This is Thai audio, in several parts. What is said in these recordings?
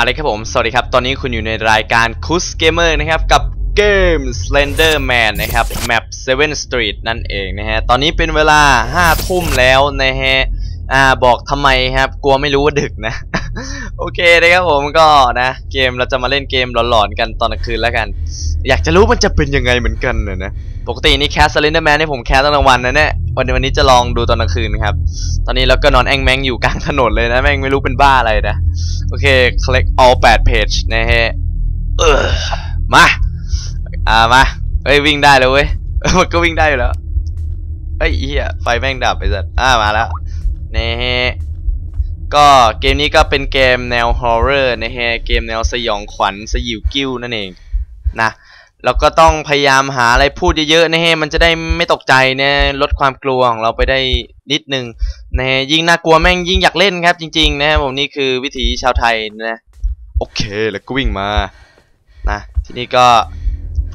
อะไรครับผม สวัสดีครับ ตอนนี้คุณอยู่ในรายการคุสเกมเมอร์นะครับกับเกม Slender Man นะครับ Map 7 Street นั่นเองนะฮะ ตอนนี้เป็นเวลา 5 ทุ่มแล้วนะฮะ อ่าบอกทำไมครับ กลัวไม่รู้ว่าดึกนะ โอเคนะครับผมก็นะ เกมเราจะมาเล่นเกมหลอนๆกันตอนกลางคืนแล้วกัน อยากจะรู้มันจะเป็นยังไงเหมือนกันนะนะ ปกตินี่แคส Slender Man นี่ผมแคสตอนกลางวันนะเนี่ยวันนี้วันนี้จะลองดูตอนกลางคืนครับ ตอนนี้เราก็นอนแองแมงอยู่กลางถนนเลยนะแม่งไม่รู้เป็นบ้าอะไรนะ โอเค collect all 8 page นะฮะเออมา อ่ามาเฮ้ยวิ่งได้เลยเว้ยมันก็วิ่งได้อยู่แล้วเฮ้ยเฮียไฟแม่งดับไปสัตว์อ่ามาแล้ว นะฮะก็เกมนี้ก็เป็นเกมแนว horror นะฮะเกมแนวสยองขวัญสยิวกิ้วนั่นเองนะเราก็ต้องพยายามหาอะไรพูดเยอะๆนะฮะมันจะได้ไม่ตกใจนะลดความกลัวของเราไปได้นิดนึงนะฮะยิ่งน่ากลัวแม่งยิ่งอยากเล่นครับจริงๆนะครับผมนี่คือวิถีชาวไทยนะโอเคแล้วก็วิ่งมานะทีนี้ก็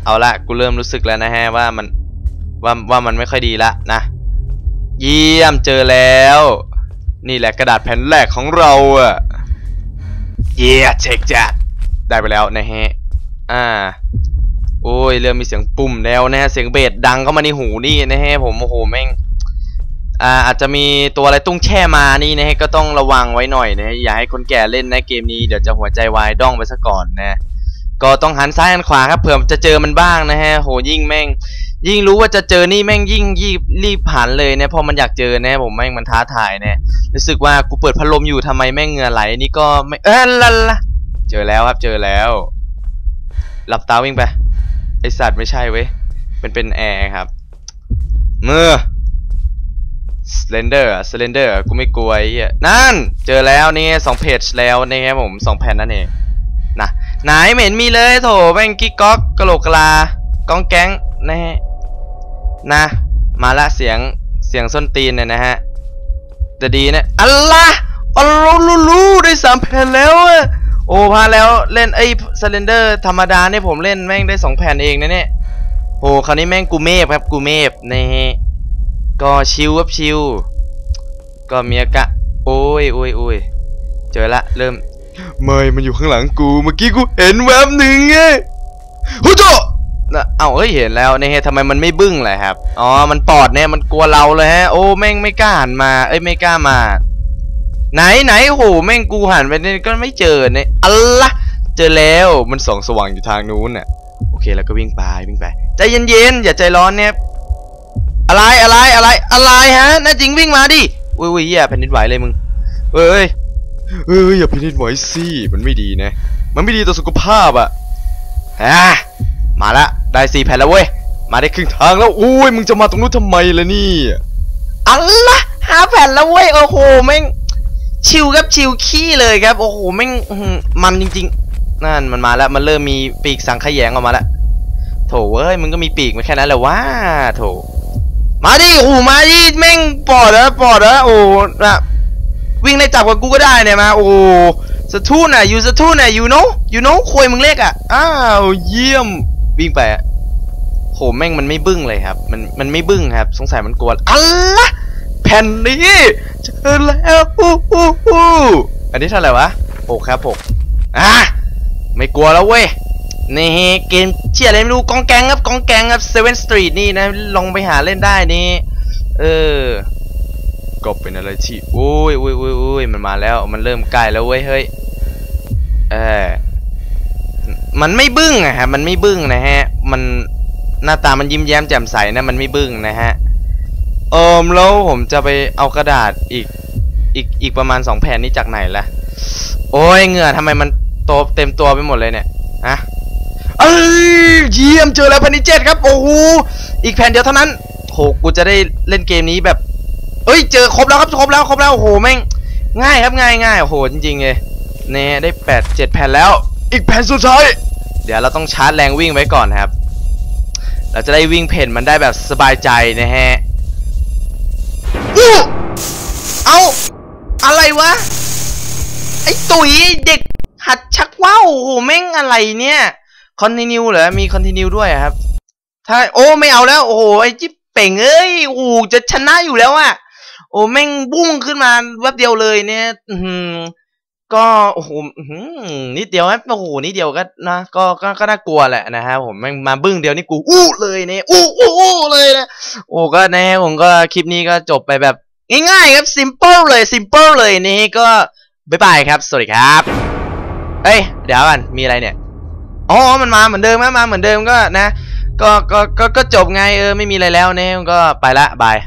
เอาละกูเริ่มรู้สึกแล้วนะฮะว่ามันว่าว่ามันไม่ค่อยดีละนะ เยี่ยมเจอแล้ว นี่แหละกระดาษแผ่นแรกของเราอะเยี่ยเช็คจัดได้ไปแล้วนะฮะ อ่า โอ้ยเริ่มมีเสียงปุ่มแล้วนะฮะ เสียงเบสดังเข้ามาในหูนี่นะฮะผมโอ้โหแม่ง อ่าอาจจะมีตัวอะไรตุ้งแช่มานี่นะฮะก็ต้องระวังไว้หน่อยนะอย่าให้คนแก่เล่นนะเกมนี้เดี๋ยวจะหัวใจวายด้องไปซะก่อนนะ ก็ต้องหันซ้ายหันขวาครับเผื่อจะเจอมันบ้างนะฮะ โหยิ่งแม่ง ยิ่งรู้ว่าจะเจอนี่แม่งยิ่งยิ่งรีบผ่านเลยเนะเพราะมันอยากเจอเนะผมแม่งมันท้าทายเนะรู้สึกว่ากูเปิดพัดลมอยู่ทำไมแม่งเหงื่อไหลนี่ก็ไม่เออละละเจอแล้วครับเจอแล้ว หลับตาวิ่งไปไอสัตว์ไม่ใช่เว้ยเป็นเป็นแอร์ครับเมื่อสเลนเดอร์สเลนเดอร์กูไม่กลัวไอ้นั่น เจอแล้วนี่สองเพจแล้วนี่ครับผมสองแผ่นนั่นเองนะไหนเหม็นมีเลยโถแม่งกิ๊กก๊อกกะโหลกกะลากองแก๊งนะฮะ นะ มาละเสียงเสียงส้นตีนเนี่ยนะฮะจะดีนะอัลละอัลลูลูลูได้สามแผ่นแล้วอะโอ้พาแล้วเล่นไอ้สเลนเดอร์ธรรมดาเนี่ยผมเล่นแม่งได้สองแผ่นเองนะเนี่ยโอ้คราวนี้แม่งกูเมฟครับกูเมฟนะฮะก็ชิวครับชิวก็เมีอากะ โอ้ยโอ้ยโอ้ยเจอละเริ่มไม่มันอยู่ข้างหลังกู เมื่อกี้กูเห็นแวบหนึ่งไงฮูโจนะ เอาเฮ้ยเห็นแล้วเนี่ยฮะทำไมมันไม่บึ้งเลยครับ อ๋อ มันปอดเนี่ยมันกลัวเราเลยฮะ โอ้แม่งไม่กล้าหันมา เอ้ยไม่กล้ามา ไหนไหนโหแม่งกูหันไปเนี่ยก็ไม่เจอเนี่ยอัลละเจอแล้วมันส่องสว่างอยู่ทางนู้นน่ะ โอเคแล้วก็วิ่งไปวิ่งไปใจเย็นๆอย่าใจร้อนเนี่ยอะไรอะไรอะไรอะไรฮะน่าจริงวิ่งมาดิอุ้ยอุ้ยเหี้ยแผ่นดินไหวเลยมึงเอ้ยเอ้ยอย่าแผ่นดินไหวสิมันไม่ดีนะ มันไม่ดีต่อสุขภาพอะฮะ มาละได้สี่แผ่นแล้วเว้ย มาได้ครึ่งทางแล้วอุ้ยมึงจะมาตรงนู้นทำไมล่ะนี่อัลละห้าแผ่นแล้วเว้ยโอ้โหแม่งชิวครับชิวขี้เลยครับ โอ้โหแม่งมันจริง ๆ นั่นมันมาแล้วมันเริ่มมีปีกสังขยงออกมาแล้วโถเอ้ยมึงก็มีปีกมาแค่นั้นแหละว่าโถมาดิโอ้มาดิแม่งปอดแล้วปอดแล้วโอ้นะวิ่งไล่จับกับกูก็ได้เนี่ยมาโอ้สะทูนอะอยู่สะทูนอะ you know you know ควยมึงเล็กอะอ้าวเยี่ยม วิ่งไปโหแม่งมันไม่บึ้งเลยครับ มันมันไม่บึ้งครับ สงสัยมันกลัวอัลละแผ่นนี้เจอแล้วอู้อู้อู้อันนี้เท่าไหร่วะหกครับหกอะไม่กลัวแล้วเว้ยนี่เกมเชี่ยอะไรไม่รู้กองแกงครับกองแกงครับเซเว่นสตรีทนี่นะลองไปหาเล่นได้นี่เออก็เป็นอะไรที่โอ้ยโอ้ยโอ้ยโอ้ยมันมาแล้วมันเริ่มใกล้แล้วเว้ยเฮ้ยเออ มันไม่บึ้งอะฮะ มันไม่บึ้งนะฮะ มันหน้าตามันยิ้มแย้มแจ่มใสนะ มันไม่บึ้งนะฮะ เอิมแล้วผมจะไปเอากระดาษอีกอีกอีกประมาณสองแผ่นนี้จากไหนล่ะ โอ้ยเหงื่อทำไมมันโตเต็มตัวไปหมดเลยเนี่ยฮะเอ้ยเยี่ยมเจอแล้วแผ่นที่เจ็ดครับ โอ้โหอีกแผ่นเดียวเท่านั้นโหกูจะได้เล่นเกมนี้แบบ เอ้ยเจอครบแล้วครับครบแล้วครบแล้วโอ้โหแม่งง่ายครับง่ายง่ายโอ้โหจริงๆเลยเนี่ยได้แปดเจ็ดแผ่นแล้ว อีกแผ่นสุดท้าย เดี๋ยวเราต้องชาร์จแรงวิ่งไว้ก่อนครับ เราจะได้วิ่งเพ่นมันได้แบบสบายใจนะฮะอู้เอาอะไรวะ ไอ้ตุ๋ยเด็กหัดชักว่าวโอ้โหแม่งอะไรเนี่ยคอนติเนียเหรอ มีคอนติเนียด้วยอะครับ ถ้าโอ้ไม่เอาแล้ว โอ้โหไอ้จิ๊บเป่งเอ้ยโอ้โหจะชนะอยู่แล้วอะโอ้แม่งบุ้งขึ้นมาแวบเดียวเลยเนี่ย อือหือ ก็โอ้โหนิดเดียวนะโอ้โหนิดเดียวก็นะก็ก็ก็น่ากลัวแหละนะฮะผมแม่งมาบึ้งเดียวนี่กูอู้เลยเนี่ยอู้อู้อู้เลยนะโอ้ก็นะฮะผมก็คลิปนี้ก็จบไปแบบง่ายๆครับ simple เลย simple เลยนี่ก็บ๊ายบายครับ สวัสดีครับเอ้ยเดี๋ยวกันมีอะไรเนี่ยอ๋อมันมาเหมือนเดิมมาเหมือนเดิมก็นะ ก็ก็ก็จบไงเออไม่มีอะไรแล้วเนี่ยก็ไปละบาย